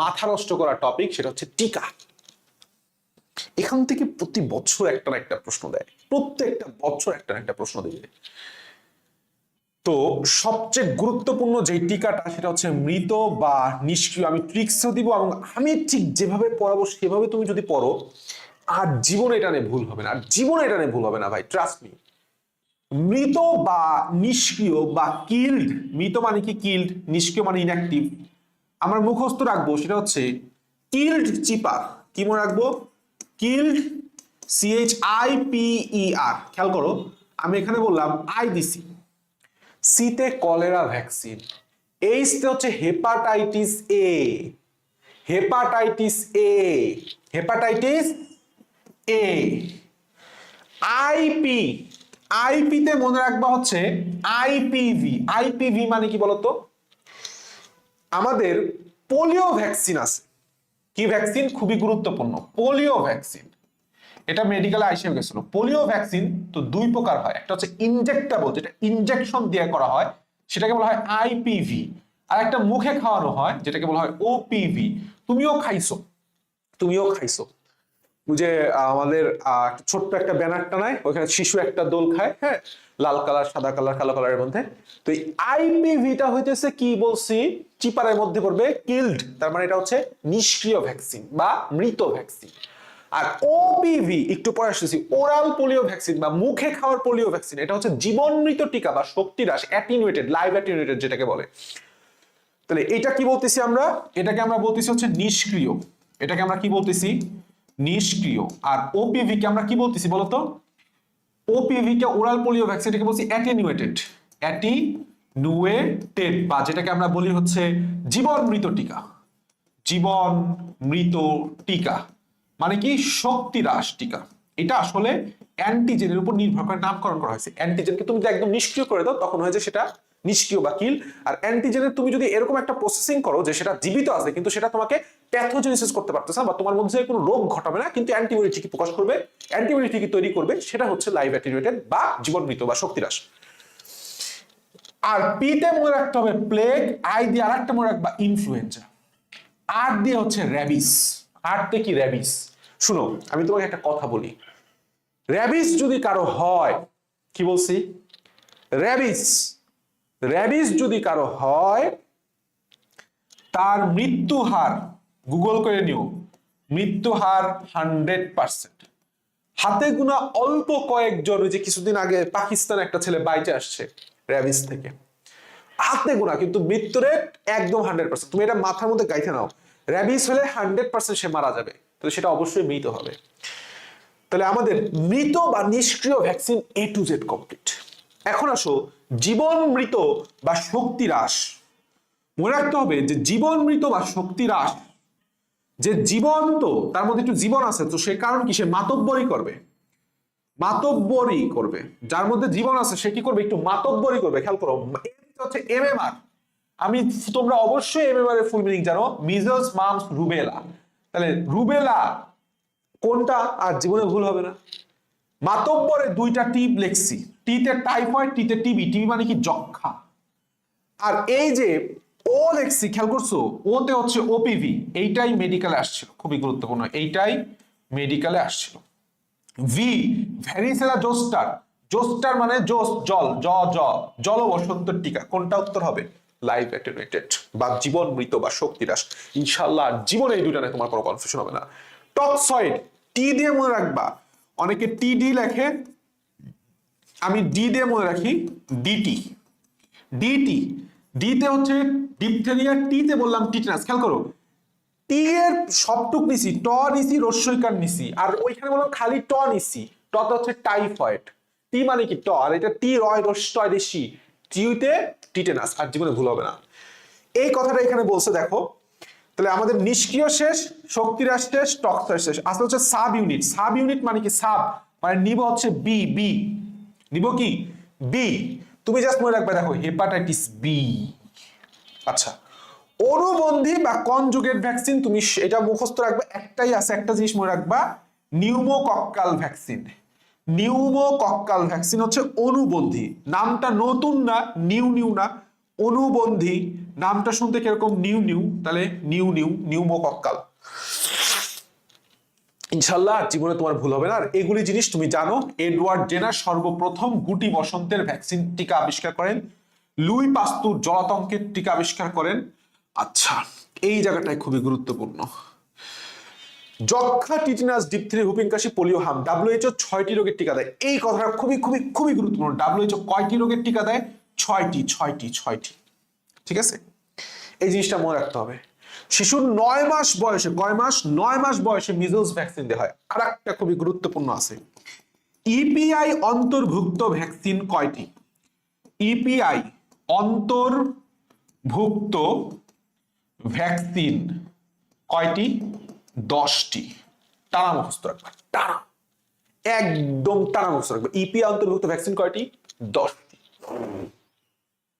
মাথা নষ্ট করা টপিক সেটা হচ্ছে টিকা। এখান থেকে প্রতি বছর একটা না একটা প্রশ্ন দেয়। প্রত্যেকটা বছর একটা না একটা প্রশ্ন দেবে তো সবচেয়ে গুরুত্বপূর্ণ যে টিকাটা, সেটা হচ্ছে মৃত বা নিষ্ক্রিয়। আমি ট্রিক্সও দিব এবং আমি ঠিক যেভাবে পড়াবো, সেভাবে তুমি যদি পড়ো, আর জীবনে এটা নিয়ে ভুল হবে না। আর জীবনে এটা নিয়ে ভুল হবে না ভাই ট্রাস্ট মি মৃত বা নিষ্ক্রিয় বা কিল্ড মৃত মানে কি কিল্ড নিষ্ক্রিয় মানে ইনঅ্যাক্টিভ আমরা মুখস্থ রাখব, সেটা হচ্ছে কিল্ড চিপা, কি মনে রাখব? Killed CH I P E R খেয়াল করো, আমি এখানে বললাম আই দিছি সিতে কলেরা ভ্যাকসিন এইচতে হচ্ছে hepatitis A hepatitis A hepatitis A IP আইপিতে মনে রাখবা হচ্ছে আইপিভি আইপিভি মানে কি বলতো? আমাদের পোলিও ভ্যাকসিন আছে। কি ভ্যাকসিন? খুবই গুরুত্বপূর্ণ। Polio vaccine. এটা মেডিকেলে আইসে গেছিল। পোলিও ভ্যাকসিন তো দুই প্রকার হয়। একটা হচ্ছে ইনজেক্টেবল যেটা ইনজেকশন দিয়ে করা হয়, সেটাকে বলা হয় আইপিভি আর একটা মুখে খাওয়ানো হয়, যেটাকে বলা হয় ওপিভি তুমিও খাইছো? তুমিও খাইছো। যে আমাদের ছোট্ট একটা ব্যানারটা নাই ওখানে শিশু একটা দোল খায় হ্যাঁ? লাল কালার, সাদা কালার, কালো কালারের মধ্যে। তো আইপিভিটা হইতেছে কি বলছি, চিপারের মধ্যে পড়বে, কিল্ড। তার মানে এটা হচ্ছে নিষ্ক্রিয় ভ্যাকসিন বা মৃত ভ্যাকসিন। আর ওপিভি একটু পরে আসতেছি, ওরাল পোলিও ভ্যাকসিন বা মুখে খাওয়ার পোলিও ভ্যাকসিন, এটা হচ্ছে জীবনমৃত টিকা বা শক্তিরাস অ্যাটিনুয়েটেড লাইভ অ্যাটিনুয়েটেড যেটাকে বলে। তাহলে এটা কি বলতেছি আমরা? এটাকে আমরা বলতেছি হচ্ছে নিষ্ক্রিয়। এটাকে আমরা কি বলতেছি? নিষ্ক্রিয়। আর ওপিভি কে আমরা কি বলতেছি বলতো? ওপিভি কে ওরাল পোলিও ভ্যাকসিন এটাকে বলছি অ্যাটেনুয়েটেড অ্যাটিনুয়েটেড বা যেটাকে আমরা বলি হচ্ছে জীবন মৃত টিকা। জীবন মৃত টিকা। মানে কি? শক্তিরাস টিকা। এটা আসলে অ্যান্টিজেনের উপর নির্ভর করে, নামকরণ করা হয়েছে। অ্যান্টিজেনকে তুমি একদম নিষ্ক্রিয় করে দাও, তখন হয়েছে সেটা নিষ্ক্রিয় বা কিল। আর অ্যান্টিজেনের তুমি যদি এরকম একটা প্রসেসিং করো যে সেটা জীবিত আছে, কিন্তু সেটা তোমাকে প্যাথোজেনেসিস করতে পারতেছে বা তোমার মধ্যে কোনো রোগ ঘটাবে না, কিন্তু অ্যান্টিবডি ঠিকই প্রকাশ করবে। অ্যান্টিবডি ঠিকই তৈরি করবে, সেটা হচ্ছে লাইভ অ্যাটিনুয়েটেড বা জীবন মৃত বা শক্তিরাস আর পিতে মনে রাখতে হবে প্লেগ আই দিয়ে আর একটা মনে রাখবা ইনফ্লুয়েঞ্জা আর দিয়ে হচ্ছে র্যাবিস আরতে কি র্যাবিস শুনো, আমি তোমাকে একটা কথা বলি। র্যাবিস যদি কারও হয়, কি বলছি? র্যাবিস র্যাবিস যদি কারও হয়, তার মৃত্যু হার গুগল করে নিও, মৃত্যু হার হান্ড্রেড পার্সেন্ট হাতে গোনা অল্প কয়েকজন, ওই যে কিছুদিন আগে পাকিস্তান একটা ছেলে বাইচে আসছে র্যাবিস থেকে। হাতে গোনা, কিন্তু মৃত্যু রেট একদম হান্ড্রেড পার্সেন্ট তুমি এটা মাথার মধ্যে গাইতে নাও র্যাবিস হলে হান্ড্রেড পার্সেন্ট সে মারা যাবে, তাহলে সেটা অবশ্যই মৃত হবে। তাহলে আমাদের মৃত বা নিষ্ক্রিয় vaccine A to Z complete এখন আসো, জীবন মৃত বা শক্তি হ্রাস। মনে রাখতে হবে যে জীবন মৃত বা শক্তি হ্রাস যে জীবন্ত তার মধ্যে একটু জীবন আছে, তো সে কারণ কি? সে মাতব্বরই করবে। মাতব্বরই করবে। যার মধ্যে জীবন আছে, সে কি করবে? একটু মাতব্বরই করবে। খেয়াল করো হচ্ছে এমএমআর আমি, তোমরা অবশ্যই এমএমআর এর ফুল মিনিং জানো মিজলস মামস রুবেলা তাহলে রুবেলা কোনটা? আর জীবনে ভুল হবে না। মাতব্বরে দুইটা টিপ লেখছি। টিতে টাইফয়েড টিতে টিবি টিবি মানে কি? যক্ষা আর এই যে ও লেখছি খেয়াল করছ? ওতে হচ্ছে ওপিভি এইটাই মেডিকেলে আসছিল, খুবই গুরুত্বপূর্ণ, এইটাই মেডিকেলে আসছিল। ভি ভ্যারিসেলা জোস্টার জোস্টার মানে জোস, জল, জ জ জল বসন্তের টিকা, কোনটা উত্তর হবে? লাইভ অ্যাটেনুয়েটেড বা জীবন মৃত বা শক্তিরাস ইনশাল্লাহ আর জীবনে এই নিয়ে তোমার কোনো কনফিউশন হবে না। টক্সয়েড টি দিয়ে মনে রাখবা, অনেকে টি ডি লেখে, আমি ডি দিয়ে মনে রাখি ডিটি ডিটি ডিতে হচ্ছে ডিপথেরিয়া টিতে বললাম টিটেনাস খেয়াল করো। টি এর সবটুক নিছি ট নিছি রস্যইকার নিছি আর ওইখানে বললাম খালি ট নিছি টতে হচ্ছে টাইফয়েড টি মানে কি ট? আর এটা টি রয় রস্যয় দেশি টিউতে টিটেনাস আর জীবনে ভুল হবে না। এই কথাটা এখানে বলছে, দেখো। তাহলে আমাদের নিষ্ক্রিয় শেষ শক্তিরাস শেষ টক্সয় শেষ। আসলে হচ্ছে সাব ইউনিট সাব ইউনিট মানে কি সাব মানে নিব হচ্ছে বি বি নিব কি? বি তুমি জাস্ট মনে রাখবে, দেখো হেপাটাইটিস বি আচ্ছা অনুবন্ধী বা কনজুগেট ভ্যাকসিন তুমি এটা মুখস্থ রাখবে, একটাই আছে, একটা জিনিস মনে রাখবা নিউমোকক্কাল ভ্যাকসিন নিউমোকক্কাল ভ্যাকসিন হচ্ছে অনুবন্ধী, নামটা নতুন না নিউ নিউ না, অনুবন্ধী, নামটা শুনতে কীরকম নিউ নিউ তাহলে নিউ নিউ নিউমোকক্কাল ইনশাল্লাহ জীবনে তোমার ভুল হবে না। আর এগুলি জিনিস তুমি জানো, এডওয়ার্ড জেনার সর্বপ্রথম গুটি বসন্তের ভ্যাকসিন টিকা আবিষ্কার করেন। লুই পাস্তুর জলাতঙ্কের টিকা আবিষ্কার করেন। আচ্ছা এই জায়গাটাই খুবই গুরুত্বপূর্ণ। যক্ষা টিটিনাস, ডিপথ্রি হুপিং কাশি পোলিও, হাম, ডাব্লিউএইচও ছয়টি রোগের টিকা দেয়। এই কথাটা খুবই খুবই খুবই গুরুত্বপূর্ণ। ডাব্লিউএইচও কয়টি রোগের টিকা দেয়? ছয়টি ছয়টি ছয়টি। ঠিক আছে? এই জিনিসটা মনে রাখতে হবে। শিশুর নয় মাস বয়সে, কয় মাস? নয় মাস বয়সে মিজলস ভ্যাকসিন দেওয়া হয়। আর একটা খুবই গুরুত্বপূর্ণ আছে। ইপিআই অন্তর্ভুক্ত ভ্যাকসিন কয়টি? ইপিআই অন্তর্ভুক্ত ভ্যাকসিন কয়টি? দশটি। টানা মুখস্থ রাখবা টানা একদম টানা মুখস্থ রাখবে ইপিআই অন্তর্ভুক্ত ভ্যাকসিন কয়টি? দশটি।